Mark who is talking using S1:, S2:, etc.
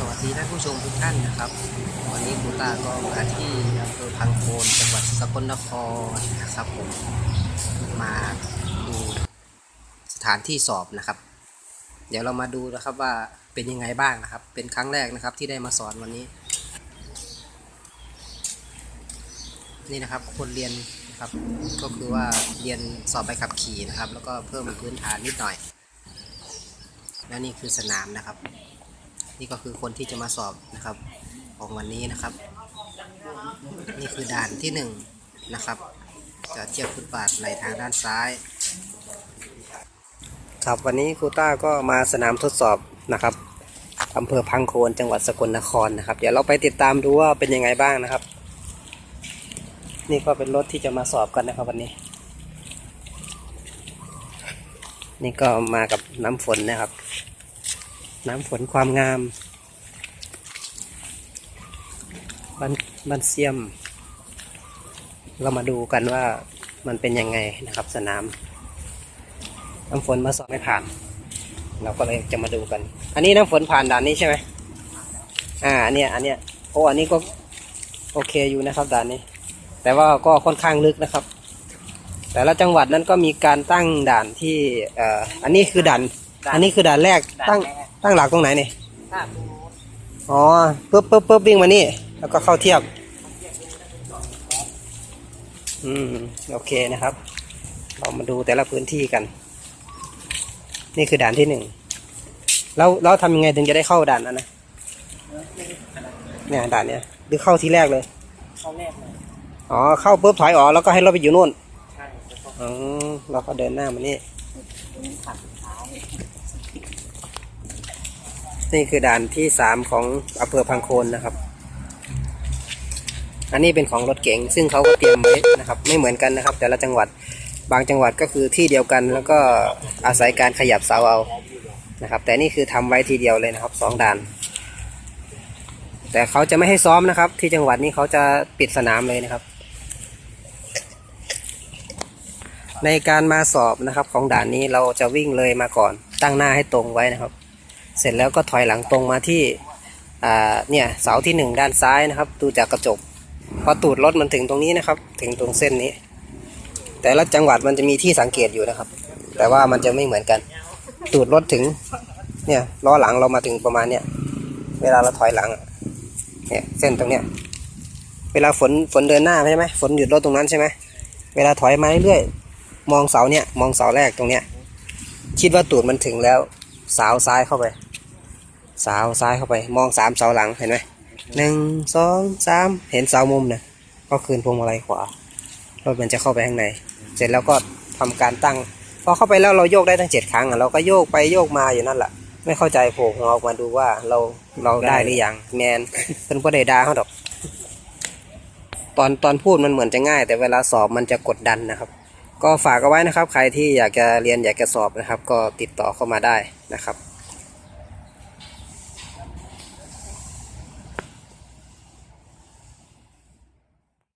S1: สวัสดีท่านผู้ชมทุกท่านนะครับวันนี้ครูตาก็มาที่อำเภอพังโคนจังหวัดสกลนครนะครับผมมาดูสถานที่สอบนะครับ เดี๋ยวเรามาดูนะครับว่าเป็นยังไงบ้างนะครับ เป็นครั้งแรกนะครับที่ได้มาสอนวันนี้ นี่นะครับคนเรียนนะครับก็คือว่าเรียนสอบใบขับขี่นะครับ แล้วก็เพิ่มพื้นฐานนิดหน่อยและนี่คือสนามนะครับ นี่ก็คือคนที่จะมาสอบนะครับ ของวันนี้นะครับ นี่คือด่านที่หนึ่งนะครับ จะเทียบฟุตบาทไหลทางด้านซ้าย ครับวันนี้ครูต้าก็มาสนามทดสอบนะครับอำเภอพังโคนจังหวัดสกลนครนะครับ เดี๋ยวเราไปติดตามดูว่าเป็นยังไงบ้างนะครับ นี่ก็เป็นรถที่จะมาสอบกันนะครับวันนี้ นี่ก็มากับน้ำฝนนะครับ น้ำฝนความงามบันบันเซียม เรามาดูกันว่ามันเป็นยังไงนะครับสนาม น้ำฝนมาสอบไม่ผ่าน เราก็เลยจะมาดูกัน อันนี้น้ำฝนผ่านด่านนี้ใช่ไหมอ่าอันเนี้ยอันเนี้ยโอ้อันนี้ก็โอเคอยู่นะครับด่านนี้ แต่ว่าก็ค่อนข้างลึกนะครับ แต่ละจังหวัดนั้นก็มีการตั้งด่านที่เอ่ออันนี้คือด่าน อันนี้คือด่านแรกตั้ง ตั้งหลักตรงไหนนี่อ๋อปุ๊บปุ๊บปุ๊บวิ่งมานี่ แล้วก็เข้าเทียบ อืม โอเคนะครับ เรามาดูแต่ละพื้นที่กัน นี่คือด่านที่หนึ่ง แล้วเราทำยังไงถึงจะได้เข้าด่านนั้นนะ เนี่ยด่านเนี้ยหรือเข้าที่แรกเลย
S2: เขาแรกเลย
S1: อ๋อ เข้าปุ๊บถอยออกแล้วก็ให้รถไปอยู่นู่น
S2: ใช่แล้วก็
S1: อ๋อเราก็เดินหน้ามานี่
S2: ขัดเท้า
S1: นี่คือด่านที่สามของอำเภอพังโคนนะครับ อันนี้เป็นของรถเก๋งซึ่งเขาก็เตรียมไว้นะครับ ไม่เหมือนกันนะครับ แต่ละจังหวัดบางจังหวัดก็คือที่เดียวกัน แล้วก็อาศัยการขยับเสาเอานะครับ แต่นี่คือทำไว้ทีเดียวเลยนะครับสองด่าน แต่เขาจะไม่ให้ซ้อมนะครับ ที่จังหวัดนี้เขาจะปิดสนามเลยนะครับ ในการมาสอบนะครับของด่านนี้เราจะวิ่งเลยมาก่อน ตั้งหน้าให้ตรงไว้นะครับ เสร็จแล้วก็ถอยหลังตรงมาที่เนี่ยเสาที่หนึ่งด้านซ้ายนะครับ ดูจากกระจก พอตูดรถมันถึงตรงนี้นะครับ ถึงตรงเส้นนี้ แต่ละจังหวัดมันจะมีที่สังเกตอยู่นะครับ แต่ว่ามันจะไม่เหมือนกัน ตูดรถถึงเนี่ยล้อหลังเรามาถึงประมาณเนี่ยเวลาเราถอยหลังเนี่ยเส้นตรงเนี้ยเวลาฝนฝนเดินหน้าใช่ไหมฝนหยุดรถตรงนั้นใช่ไหมเวลาถอยมาเรื่อยๆมองเสาเนี่ยมองเสาแรกตรงเนี้ยคิดว่าตูดมันถึงแล้วสาวซ้ายเข้าไป สาวซ้ายเข้าไปมองสามเสาหลังเห็นไหมหนึ่งสองสามเห็นเสามุมนะก็คืนพวงมาลัยขวารถมันจะเข้าไปข้างใน เสร็จแล้วก็ทำการตั้ง พอเข้าไปแล้วเราโยกได้ทั้งเจ็ดครั้งอะเราก็โยกไปโยกมาอยู่นั่นแหละไม่เข้าใจโผล่หัวออกมาดูว่าเราเราได้หรือยังแมนเป็นประเดดาเขาดอก ตอนตอนพูดมันเหมือนจะง่าย แต่เวลาสอบมันจะกดดันนะครับ ก็ฝากเอาไว้นะครับ ใครที่อยากจะเรียนอยากจะสอบนะครับ ก็ติดต่อเข้ามาได้นะครับ